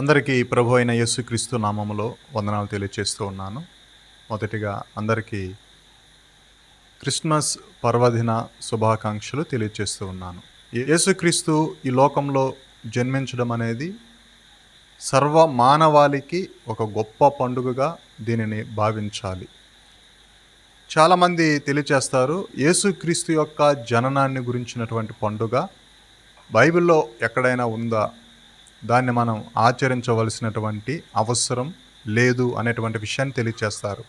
అందరికీ ప్రభు అయిన యేసుక్రీస్తు నామములో వందనాలు తెలియచేస్తూ ఉన్నాను. మొదటిగా అందరికీ క్రిస్మస్ పర్వదిన శుభాకాంక్షలు తెలియచేస్తూ ఉన్నాను. యేసుక్రీస్తు ఈ లోకంలో జన్మించడం అనేది సర్వ మానవాళికి ఒక గొప్ప పండుగగా దీనిని భావించాలి. చాలామంది తెలియచేస్తారు యేసుక్రీస్తు యొక్క జననాన్ని గురించినటువంటి పండుగ బైబిల్లో ఎక్కడైనా ఉందా? దాన్ని మనం ఆచరించవలసినటువంటి అవసరం లేదు అనేటువంటి విషయాన్ని తెలియచేస్తారు.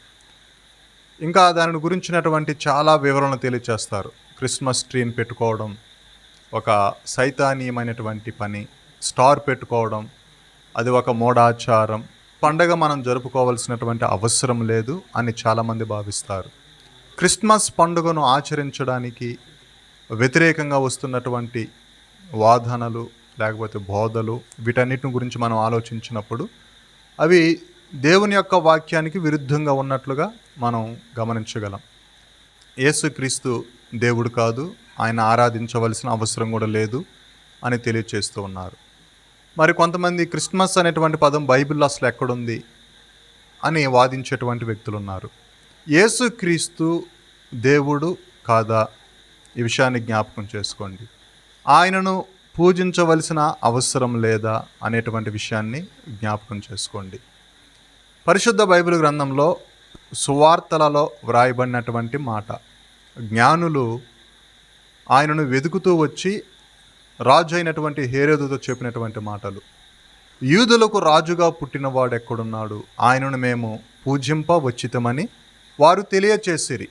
ఇంకా దాని గురించినటువంటి చాలా వివరణలు తెలియచేస్తారు. క్రిస్మస్ ట్రీని పెట్టుకోవడం ఒక సైతానీయమైనటువంటి పని స్టార్ పెట్టుకోవడం అది ఒక మూఢాచారం పండగ మనం జరుపుకోవాల్సినటువంటి అవసరం లేదు అని చాలామంది భావిస్తారు. క్రిస్మస్ పండుగను ఆచరించడానికి వ్యతిరేకంగా వస్తున్నటువంటి వాదనలు లేకపోతే బోధలు వీటన్నిటిని గురించి మనం ఆలోచించినప్పుడు అవి దేవుని యొక్క వాక్యానికి విరుద్ధంగా ఉన్నట్లుగా మనం గమనించగలం. యేసుక్రీస్తు దేవుడు కాదు ఆయన ఆరాధించవలసిన అవసరం కూడా లేదు అని తెలియచేస్తూ ఉన్నారు. మరి కొంతమంది క్రిస్మస్ అనేటువంటి పదం బైబిల్లో అసలు ఎక్కడుంది అని వాదించేటువంటి వ్యక్తులు ఉన్నారు యేసుక్రీస్తు దేవుడు కాదా? ఈ విషయాన్ని జ్ఞాపకం చేసుకోండి. ఆయనను పూజించవలసిన అవసరం లేదా అనేటువంటి విషయాన్ని జ్ఞాపకం చేసుకోండి. పరిశుద్ధ బైబిల్ గ్రంథంలో సువార్తలలో వ్రాయబడినటువంటి మాట జ్ఞానులు ఆయనను వెతుకుతూ వచ్చి రాజు అయినటువంటి హేరేదుతో చెప్పినటువంటి మాటలు. యూదులకు రాజుగా పుట్టినవాడు ఎక్కడున్నాడు? ఆయనను మేము పూజింప వచ్చితమని వారు తెలియచేసిరి.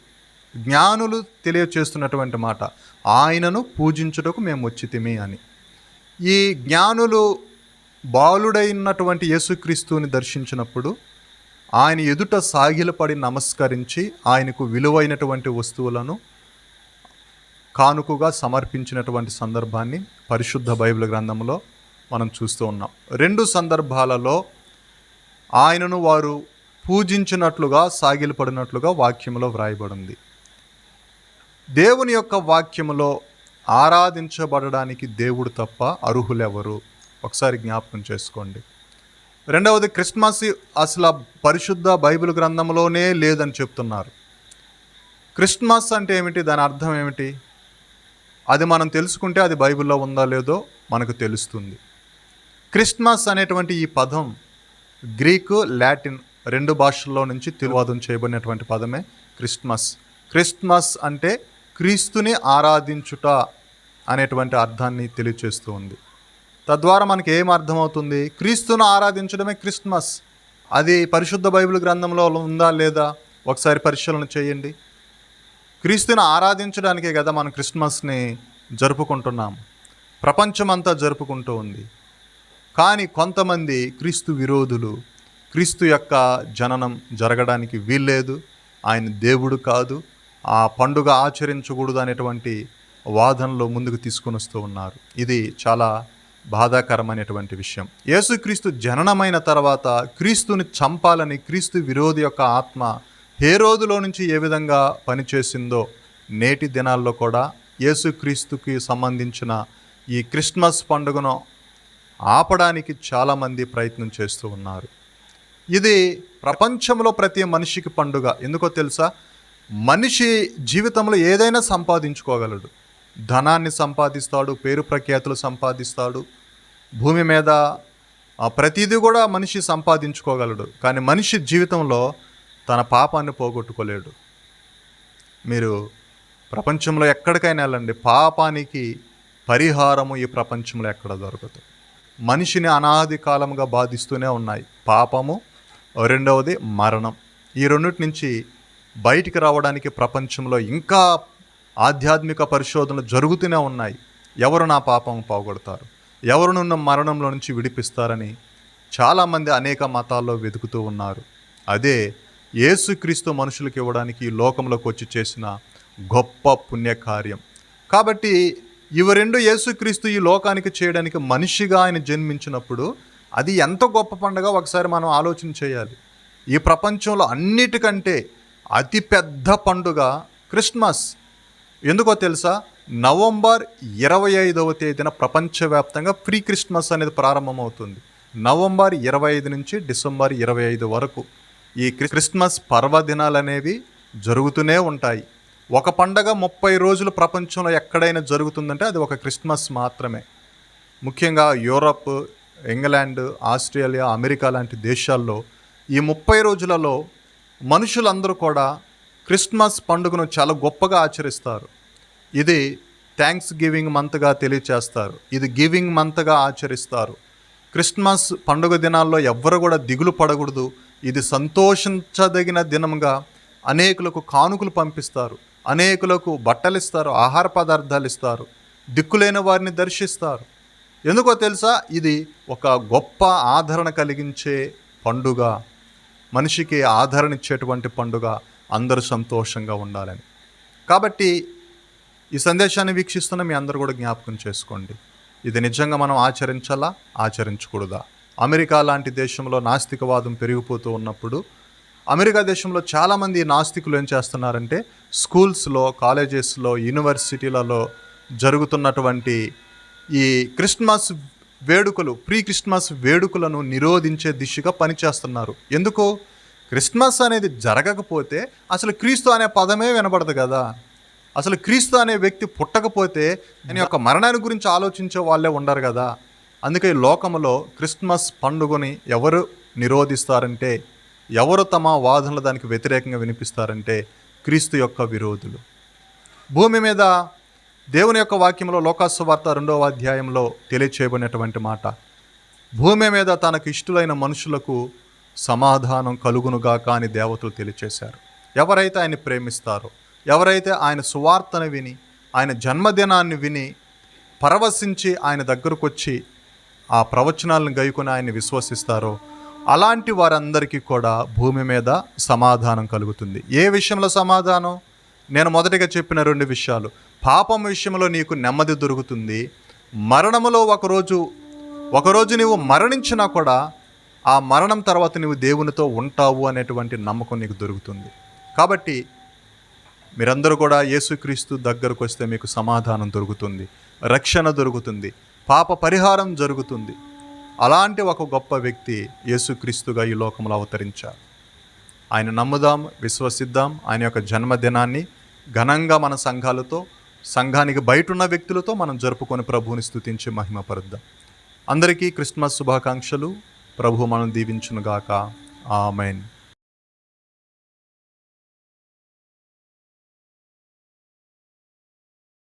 జ్ఞానులు తెలియచేస్తున్నటువంటి మాట ఆయనను పూజించుటకు మేము వచ్చితిమి అని. ఈ జ్ఞానులు బాలుడైనటువంటి యేసుక్రీస్తుని దర్శించినప్పుడు ఆయన ఎదుట సాగిలపడి నమస్కరించి ఆయనకు విలువైనటువంటి వస్తువులను కానుకగా సమర్పించినటువంటి సందర్భాన్ని పరిశుద్ధ బైబిల్ గ్రంథంలో మనం చూస్తూ ఉన్నాం. రెండు సందర్భాలలో ఆయనను వారు పూజించినట్లుగా సాగిలపడినట్లుగా వాక్యంలో వ్రాయబడింది. దేవుని యొక్క వాక్యములో ఆరాధించబడడానికి దేవుడు తప్ప అర్హులెవరు? ఒకసారి జ్ఞాపకం చేసుకోండి. రెండవది క్రిస్మస్ అసలు పరిశుద్ధ బైబిల్ గ్రంథంలోనే లేదని చెప్తున్నారు. క్రిస్మస్ అంటే ఏమిటి? దాని అర్థం ఏమిటి? అది మనం తెలుసుకుంటే అది బైబిల్లో ఉందా లేదో మనకు తెలుస్తుంది. క్రిస్మస్ అనేటువంటి ఈ పదం గ్రీకు లాటిన్ రెండు భాషల్లో నుంచి తిరువాదం చేయబడినటువంటి పదమే క్రిస్మస్. క్రిస్మస్ అంటే క్రీస్తుని ఆరాధించుట అనేటువంటి అర్థాన్ని తెలియచేస్తూ ఉంది. తద్వారా మనకి ఏం అర్థమవుతుంది? క్రీస్తును ఆరాధించడమే క్రిస్మస్. అది పరిశుద్ధ బైబిల్ గ్రంథంలో ఉందా లేదా ఒకసారి పరిశీలన చేయండి. క్రీస్తుని ఆరాధించడానికే కదా మనం క్రిస్మస్ని జరుపుకుంటున్నాం. ప్రపంచమంతా జరుపుకుంటూ ఉంది. కానీ కొంతమంది క్రీస్తు విరోధులు క్రీస్తు యొక్క జననం జరగడానికి వీల్లేదు. ఆయన దేవుడు కాదు. ఆ పండుగ ఆచరించకూడదు అనేటువంటి వాదనలో ముందుకు తీసుకొని వస్తూ ఉన్నారు. ఇది చాలా బాధాకరమైనటువంటి విషయం. యేసుక్రీస్తు జననమైన తర్వాత క్రీస్తుని చంపాలని క్రీస్తు విరోధి యొక్క ఆత్మ హేరోదులో నుంచి ఏ విధంగా పనిచేసిందో నేటి దినాల్లో కూడా యేసుక్రీస్తుకి సంబంధించిన ఈ క్రిస్మస్ పండుగను ఆపడానికి చాలామంది ప్రయత్నం చేస్తూ ఉన్నారు. ఇది ప్రపంచంలో ప్రతి మనిషికి పండుగ. ఎందుకో తెలుసా? మనిషి జీవితంలో ఏదైనా సంపాదించుకోగలడు. ధనాన్ని సంపాదిస్తాడు పేరు ప్రఖ్యాతులు సంపాదిస్తాడు. భూమి మీద ప్రతిదీ కూడా మనిషి సంపాదించుకోగలడు. కానీ మనిషి జీవితంలో తన పాపాన్ని పోగొట్టుకోలేడు. మీరు ప్రపంచంలో ఎక్కడికైనా వెళ్ళండి. పాపానికి పరిహారము ఈ ప్రపంచంలో ఎక్కడ దొరకదు. మనిషిని అనాది కాలంగా బాధిస్తూనే ఉన్నాయి. పాపము రెండవది మరణం. ఈ రెండింటి నుంచి బయటికి రావడానికి ప్రపంచంలో ఇంకా ఆధ్యాత్మిక పరిశోధనలు జరుగుతూనే ఉన్నాయి. ఎవరు నా పాపం పోగొడతారు? ఎవరు నన్ను మరణంలో నుంచి విడిపిస్తారని చాలామంది అనేక మతాల్లో వెతుకుతూ ఉన్నారు. అదే యేసుక్రీస్తు మనుషులకు ఇవ్వడానికి ఈ లోకంలోకి వచ్చి చేసిన గొప్ప పుణ్యకార్యం. కాబట్టి ఇవి రెండు యేసుక్రీస్తు ఈ లోకానికి చేయడానికి మనిషిగా ఆయన జన్మించినప్పుడు అది ఎంత గొప్ప పండుగ ఒకసారి మనం ఆలోచన చేయాలి. ఈ ప్రపంచంలో అన్నిటికంటే అతిపెద్ద పండుగ క్రిస్మస్. ఎందుకో తెలుసా? నవంబర్ ఇరవై ఐదవ తేదీన ప్రపంచవ్యాప్తంగా ప్రీ క్రిస్మస్ అనేది ప్రారంభమవుతుంది. నవంబర్ ఇరవై ఐదు నుంచి డిసెంబర్ ఇరవై ఐదు వరకు ఈ క్రి- క్రిస్మస్ పర్వదినాలు అనేవి జరుగుతూనే ఉంటాయి. ఒక పండగ ముప్పై రోజులు ప్రపంచంలో ఎక్కడైనా జరుగుతుందంటే అది ఒక క్రిస్మస్ మాత్రమే. ముఖ్యంగా యూరప్ ఇంగ్లాండ్ ఆస్ట్రేలియా అమెరికా లాంటి దేశాల్లో ఈ ముప్పై రోజులలో మనుషులందరూ కూడా క్రిస్మస్ పండుగను చాలా గొప్పగా ఆచరిస్తారు. ఇది థ్యాంక్స్ గివింగ్ మంత్గా తెలియచేస్తారు. ఇది గివింగ్ మంత్గా ఆచరిస్తారు. క్రిస్మస్ పండుగ దినాల్లో ఎవ్వరు కూడా దిగులు పడకూడదు. ఇది సంతోషించదగిన దినంగా అనేకులకు కానుకలు పంపిస్తారు. అనేకులకు బట్టలు ఇస్తారు ఆహార పదార్థాలు ఇస్తారు దిక్కులేని వారిని దర్శిస్తారు. ఎందుకో తెలుసా? ఇది ఒక గొప్ప ఆదరణ కలిగించే పండుగ. మనిషికి ఆదరణ ఇచ్చేటువంటి పండుగ. అందరూ సంతోషంగా ఉండాలని. కాబట్టి ఈ సందేశాన్ని వీక్షిస్తున్న మీ అందరూ కూడా జ్ఞాపకం చేసుకోండి. ఇది నిజంగా మనం ఆచరించాలా? ఆచరించకూడదా? అమెరికా లాంటి దేశంలో నాస్తికవాదం పెరిగిపోతూ ఉన్నప్పుడు అమెరికా దేశంలో చాలామంది నాస్తికులు ఏం చేస్తున్నారంటే స్కూల్స్లో కాలేజెస్లో యూనివర్సిటీలలో జరుగుతున్నటువంటి ఈ క్రిస్మస్ వేడుకలు ప్రీ క్రిస్మస్ వేడుకలను నిరోధించే దిశగా పనిచేస్తున్నారు. ఎందుకు? క్రిస్మస్ అనేది జరగకపోతే అసలు క్రీస్తు అనే పదమే వినబడదు కదా. అసలు క్రీస్తు అనే వ్యక్తి పుట్టకపోతే ఆయన యొక్క మరణాన్ని గురించి ఆలోచించే వాళ్ళే ఉండరు కదా. అందుకే లోకంలో క్రిస్మస్ పండుగని ఎవరు నిరోధిస్తారంటే ఎవరు తమ వాదనలు దానికి వ్యతిరేకంగా వినిపిస్తారంటే క్రీస్తు యొక్క విరోధులు. భూమి మీద దేవుని యొక్క వాక్యంలో లోకాసు వార్త రెండవ అధ్యాయంలో తెలియచేయబడినటువంటి మాట భూమి మీద తనకు ఇష్టలైన మనుషులకు సమాధానం కలుగునుగాక అని దేవతలు తెలియచేశారు. ఎవరైతే ఆయన ప్రేమిస్తారో ఎవరైతే ఆయన సువార్తను విని ఆయన జన్మదినాన్ని విని పరవశించి ఆయన దగ్గరకు వచ్చి ఆ ప్రవచనాలను గైకొని ఆయన్ని విశ్వసిస్తారో అలాంటి వారందరికీ కూడా భూమి మీద సమాధానం కలుగుతుంది. ఏ విషయంలో సమాధానం? నేను మొదటిగా చెప్పిన రెండు విషయాలు. పాపం విషయంలో నీకు నెమ్మది దొరుకుతుంది. మరణములో ఒకరోజు ఒకరోజు నీవు మరణించినా కూడా ఆ మరణం తర్వాత నువ్వు దేవునితో ఉంటావు అనేటువంటి నమ్మకం నీకు దొరుకుతుంది. కాబట్టి మీరందరూ కూడా యేసుక్రీస్తు దగ్గరకు వస్తే మీకు సమాధానం దొరుకుతుంది రక్షణ దొరుకుతుంది పాప పరిహారం జరుగుతుంది. అలాంటి ఒక గొప్ప వ్యక్తి యేసుక్రీస్తుగా ఈ లోకంలో అవతరించారు ఆయన నమ్ముదాం విశ్వసిద్దాం. ఆయన యొక్క జన్మదినాన్ని ఘనంగా మన సంఘాలతో సంఘానికి బయట ఉన్న వ్యక్తులతో మనం జరుపుకొని ప్రభువుని స్థుతించి మహిమపరుద్దాం. అందరికీ క్రిస్మస్ శుభాకాంక్షలు. ప్రభు మనం దీవించునుగాక. ఆమెన్.